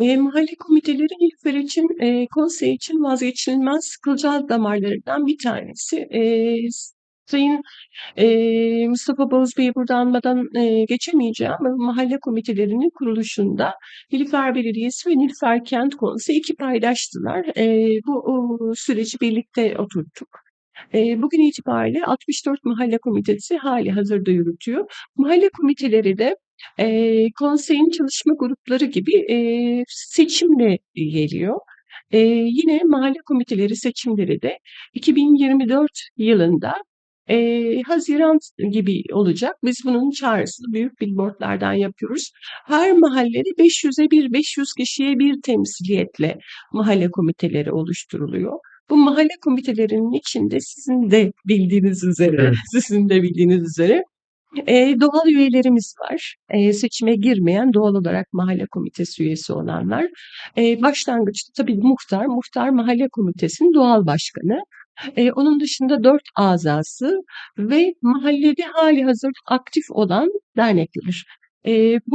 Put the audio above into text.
Eee, mahalle komiteleri Nilüfer için, eee, konsey için vazgeçilmez kılcal damarlarından bir tanesi. Eee, sayın, eee, Mustafa Boz Bey'i burada anmadan, eee, geçemeyeceğim ama mahalle komitelerinin kuruluşunda Nilüfer Belediyesi ve Nilüfer Kent Konseyi iki paydaştılar. Eee, bu, uuu, süreci birlikte oturttuk. Eee, bugün itibariyle 64 mahalle komitesi hâlihazırda yürütüyor. Mahalle komiteleri de, eee, konseyin çalışma grupları gibi, eee, seçimle geliyor. Eee, yine mahalle komiteleri seçimleri de 2024 yılında, eee, haziran gibi olacak. Biz bunun çağrısını büyük billboardlardan yapıyoruz. Her mahallede 500'e 1, 500 kişiye bir temsiliyetle mahalle komiteleri oluşturuluyor. Bu mahalle komitelerinin içinde sizin de bildiğiniz üzere, Evet. sizin de bildiğiniz üzere, eee, doğal üyelerimiz var. Eee, seçime girmeyen, doğal olarak mahalle komitesi üyesi olanlar. Eee, başlangıçta tabii muhtar, muhtar mahalle komitesinin doğal başkanı. Eee, onun dışında 4 azası ve mahallede hâlihazırda aktif olan dernekler. Eee, bu